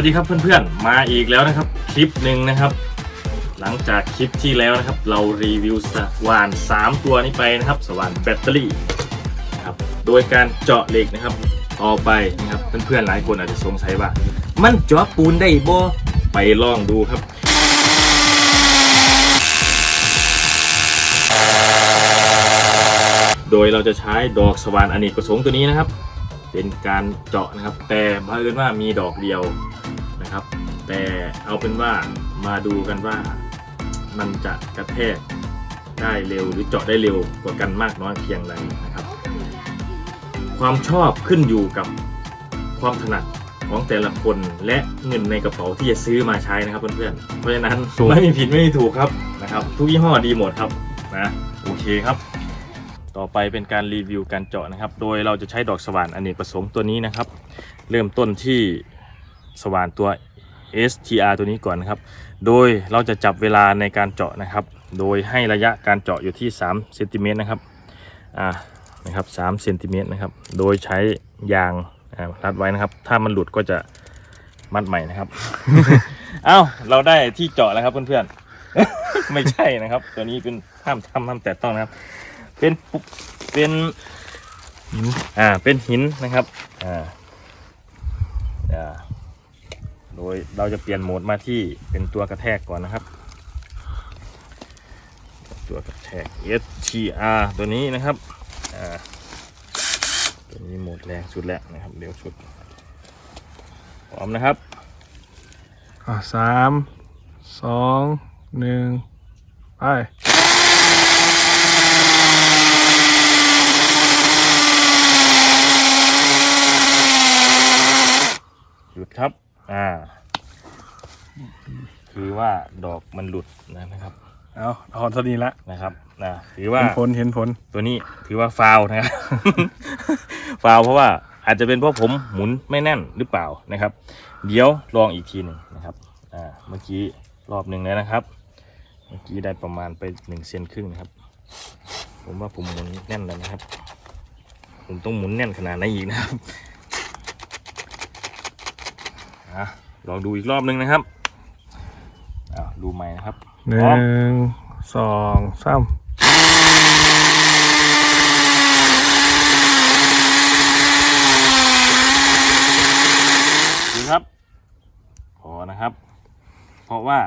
สวัสดีครับเพื่อนๆ มาอีกแล้วนะครับ คลิปหนึ่งนะครับ หลังจากคลิปที่แล้วนะครับ เรารีวิวสว่าน 3 ตัวนี้ไปนะครับ สว่านแบตเตอรี่นะครับโดยการเจาะเหล็กนะครับต่อไปนะครับเพื่อนๆหลายคนอาจจะสงสัยว่า มันเจาะปูนได้บ่ไปลองดูครับโดยเราจะใช้ดอกสว่านอเนกประสงค์ตัวนี้นะครับ เป็นการเจาะนะครับ แต่บังเอิญว่ามีดอกเดียว แต่เอาเป็นว่ามาดูกันว่ามันจะกระแทกได้เร็วหรือเจาะได้เร็วกว่ากันมากน้อยเพียงไรนะครับ ความชอบขึ้นอยู่กับความถนัดของแต่ละคนและเงินในกระเป๋าที่จะซื้อมาใช้นะครับเพื่อนๆ เพราะฉะนั้นถูกไม่มีผิดไม่มีถูกครับนะครับ ทุกยี่ห้อดีหมดครับนะโอเคครับ ต่อไปเป็นการรีวิวการเจาะนะครับ โดยเราจะใช้ดอกสว่านอเนกประสงค์ตัวนี้นะครับ เริ่มต้นที่สว่านตัว STR ตัวนี้ก่อนนะครับ โดยเราจะจับเวลาในการเจาะนะครับ โดยให้ระยะการเจาะอยู่ที่3เซนติเมตรนะครับอ่านะครับ3เซนติเมตรนะครับ โดยใช้ยางรัดไว้นะครับ ถ้ามันหลุดก็จะมัดใหม่นะครับ เอ้า เราได้ที่เจาะแล้วครับเพื่อนๆ ไม่ใช่นะครับ ตัวนี้เป็นห้ามทำห้ามแตะต้องนะครับ เป็นปุ๊บเป็นหิน อ่า เป็นหินนะครับ อ่า อ่า โดยเราจะเปลี่ยนโหมดมาที่เป็นตัวกระแทกก่อนนะครับ ตัวกระแทก STR ตัวนี้นะครับอ่าตัวนี้โหมดแรงสุดแล้วนะครับเร็วสุดพร้อมนะครับอะสามสองหนึ่งไปหยุดครับ อ่า คือว่าดอกมันหลุดนะครับ เอาเอาเท่านี้ละนะครับนะถือว่าเห็นผลเห็นผลตัวนี้ถือว่าฟาวล์นะครับ ฟาวล์เพราะว่าอาจจะเป็นเพราะผมหมุนไม่แน่นหรือเปล่านะครับ เดี๋ยวลองอีกทีหนึ่งนะครับอ่าเมื่อกี้รอบหนึ่งแล้วนะครับ เมื่อกี้ได้ประมาณไปหนึ่งเซนครึ่งนะครับ ผมว่าผมหมุนแน่นแล้วนะครับ ผมต้องหมุนแน่นขนาดไหนอีกนะครับ อะลองดูอีกรอบหนึ่งนะครับอ่าดูใหม่นะครับหพร้อนึ่มงสองสามดูครับพอนะครับ เพราะว่า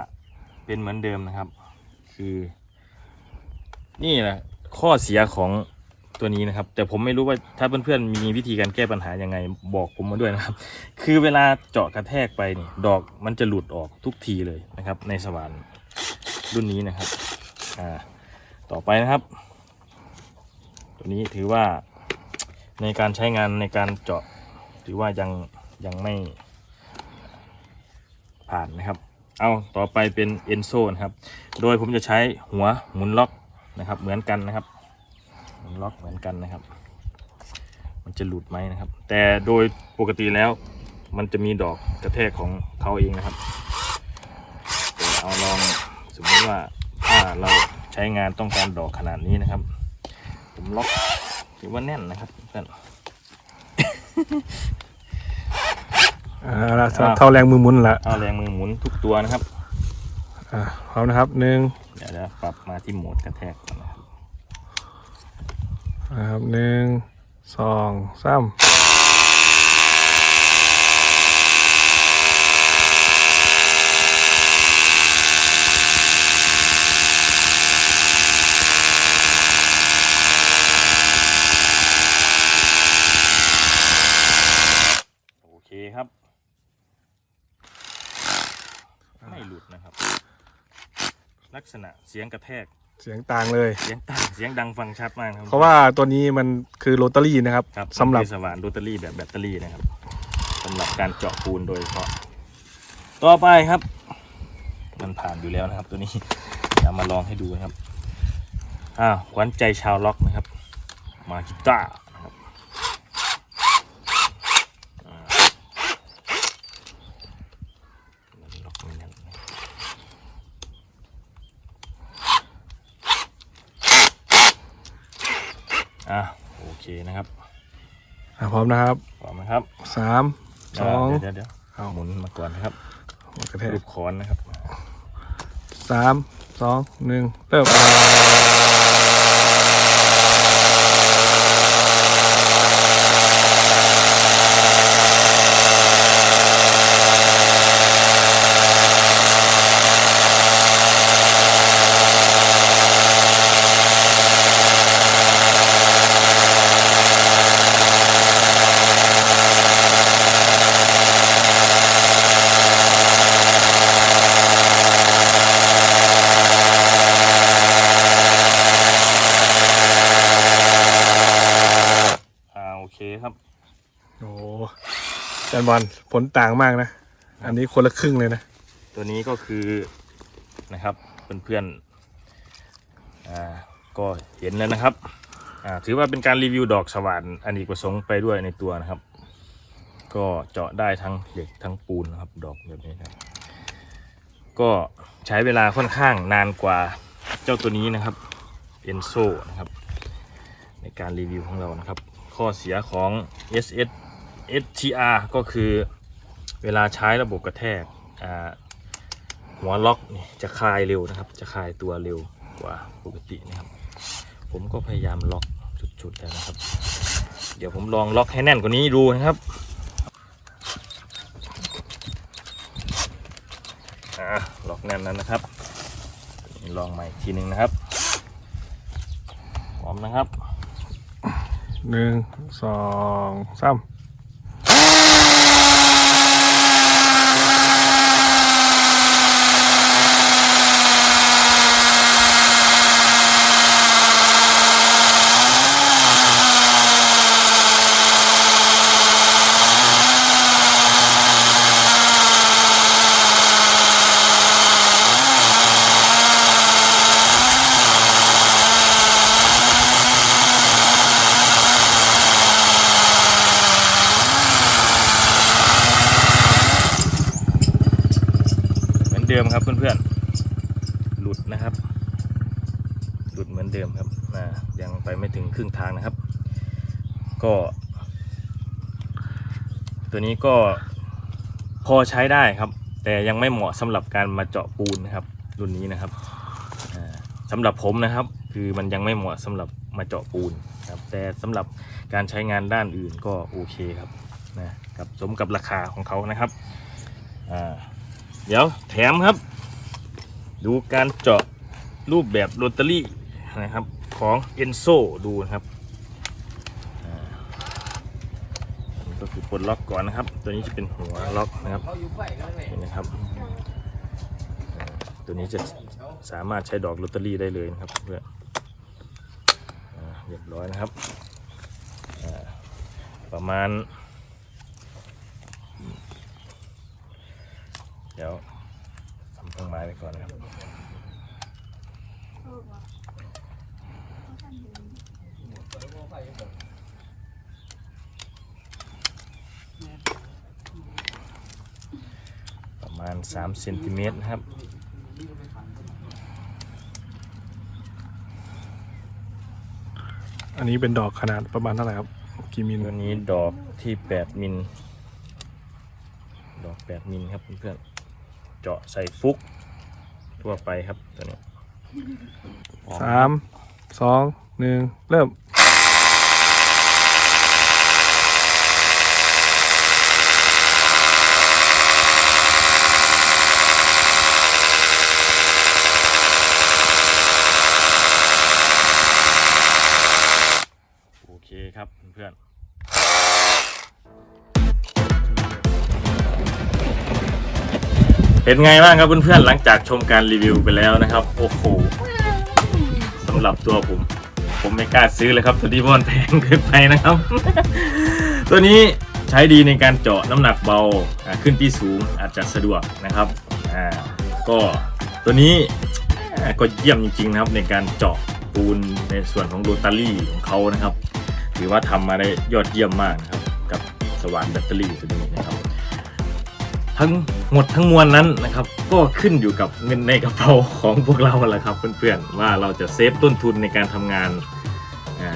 เป็นเหมือนเดิมนะครับ คือ นี่แหละข้อเสียของตัวนี้นะครับ แต่ผมไม่รู้ว่าถ้าเพื่อนๆมีวิธีการแก้ปัญหายังไง บอกผมมาด้วยนะครับ คือเวลาเจาะกระแทกไปนี่ดอกมันจะหลุดออกทุกทีเลยนะครับ ในสว่านรุ่นนี้นะครับอ่าต่อไปนะครับ ตัวนี้ถือว่าในการใช้งานในการเจาะถือว่ายังยังไม่ผ่านนะครับ เอาต่อไปเป็นเอนโซนะครับ โดยผมจะใช้หัวหมุนล็อกนะครับ เหมือนกันนะครับหมุนล็อกเหมือนกันนะครับ มันจะหลุดไหมนะครับ แต่โดยปกติแล้ว มันจะมีดอกกระแทกของเขาเองนะครับแต่เอาลองสมมติว่าถ้าเราใช้งานต้องการดอกขนาดนี้นะครับ ผมล็อกถือว่าแน่นนะครับเพื่อนอ่าละเท่าเท่าแรงมือหมุนละเอาแรงมือหมุนทุกตัวนะครับอ่าพร้อมนะครับหนึ่งเดี๋ยวจะปรับมาที่โหมดกระแทกก่อนนะครับนะครับหนึ่งสองสาม คครับ ไม่หลุดนะครับ ลักษณะเสียงกระแทกเสียงต่างเลย เสียงต่างเสียงดังฟังชัดมากครับเพราะว่าตัวนี้มันคือโรตารี่นะครับครับสำหรับมันคือสว่านโรตารี่แบบแบตเตอรี่นะครับสำหรับการเจาะปูนโดยเฉพาะต่อไปครับ มันผ่านอยู่แล้วนะครับ ตัวนี้เดี๋ยวมาลองให้ดูนะครับอ้าวขวัญใจชาวล็อกนะครับ มากิต้านะครับอ่าล็อกไม่แน่นนะ อะโอเคนะครับอ่าพร้อมนะครับพร้อมนะครับสามสองเดี๋ยวเดี๋ยวเดี๋ยวเอาหมุนมาก่อนนะครับหัวกระแทกลูกคอนนะครับสามสองหนึ่งเริ่มอ่าโอเคครับ โอ้อาจารย์บอลผลต่างมากนะ อันนี้คนละครึ่งเลยนะ ตัวนี้ก็คือนะครับเพื่อนๆอ่าก็เห็นแล้วนะครับอ่าถือว่าเป็นการรีวิวดอกสว่านอันอีกประสงค์ไปด้วยในตัวนะครับ ก็เจาะได้ทั้งเหล็กทั้งปูนนะครับ ดอกแบบนี้ครับก็ใช้เวลาค่อนข้างนานกว่าเจ้าตัวนี้นะครับเอนโซนะครับ ในการรีวิวของเรานะครับ ข้อเสียของ SS STR ก็คือเวลาใช้ระบบกระแทกหัวล็อกนี่จะคลายเร็วนะครับ จะคลายตัวเร็วกว่าปกตินะครับ ผมก็พยายามล็อกจุดๆแล้วนะครับ เดี๋ยวผมลองล็อกให้แน่นกว่านี้ดูนะครับล็อกแน่นแล้วนะครับลองใหม่อีกทีหนึ่งนะครับพร้อมนะครับหนึ่งสองสาม มือนเดิมครับเพื่อนๆ หลุดนะครับ หลุดเหมือนเดิมครับนะยังไปไม่ถึงครึ่งทางนะครับ ก็ ตัวนี้ก็พอใช้ได้ครับ แต่ยังไม่เหมาะสำหรับการมาเจาะปูนนะครับ รุ่นนี้นะครับอ่าสำหรับผมนะครับ คือมันยังไม่เหมาะสำหรับมาเจาะปูนครับ แต่สำหรับการใช้งานด้านอื่นก็โอเคครับนะกับสมกับราคาของเขานะครับอ่า เดี๋ยวแถมครับ ดูการเจาะรูปแบบโรตารี่นะครับของเอนโซดูนะครับก็คือปลดล็อกก่อนนะครับ ตัวนี้จะเป็นหัวล็อกนะครับนี่นะครับ ตัวนี้จะสามารถใช้ดอกโรตารี่ได้เลยนะครับเพื่อนเรียบร้อยนะครับ ประมาณ เดี๋ยวทำเครื่องไม้ไปก่อนนะครับประมาณ3เซนติเมตรนะครับอันนี้เป็นดอกขนาดประมาณเท่าไหร่ครับกี่มิลตัวนี้ดอกที่ 8 มิล ดอก 8 มิลครับเพื่อนๆ เจาะใส่ฟุกทั่วไปครับตัวนี้ สามสองหนึ่งเริ่ม เป็นไงบ้างครับเพื่อนๆหลังจากชมการรีวิวไปแล้วนะครับโอ้โหสำหรับตัวผม ผมไม่กล้าซื้อเลยครับตัวนี้มันแพงเกินไปนะครับ ตัวนี้ใช้ดีในการเจาะน้ำหนักเบาขึ้นที่สูงอาจจะสะดวกนะครับอ่าก็ตัวนี้ก็เยี่ยมจริงๆนะครับในการเจาะปูนในส่วนของโรตารี่ของเขานะครับ ถือว่าทำมาได้ยอดเยี่ยมมากนะครับกับสว่านแบตเตอรี่ตัวนี้นะครับ ทั้งหมดทั้งมวลนั้นนะครับ ก็ขึ้นอยู่กับเงินในกระเป๋าของพวกเราแหละครับเพื่อนๆว่าเราจะเซฟต้นทุนในการทำงาน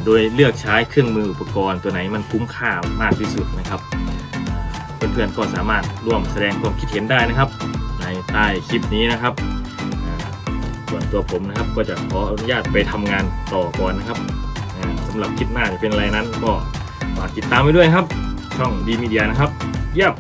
โดยเลือกใช้เครื่องมืออุปกรณ์ตัวไหนมันคุ้มค่ามากที่สุดนะครับ เพื่อนๆก็สามารถร่วมแสดงความคิดเห็นได้นะครับ ในใต้คลิปนี้นะครับส่วนตัวผมนะครับก็จะขออนุญาตไปทำงานต่อก่อนนะครับอ่าสำหรับคลิปหน้าจะเป็นอะไรนั้นก็ฝากติดตามไว้ด้วยครับ ช่องดีมีเดียนะครับเยี่ยม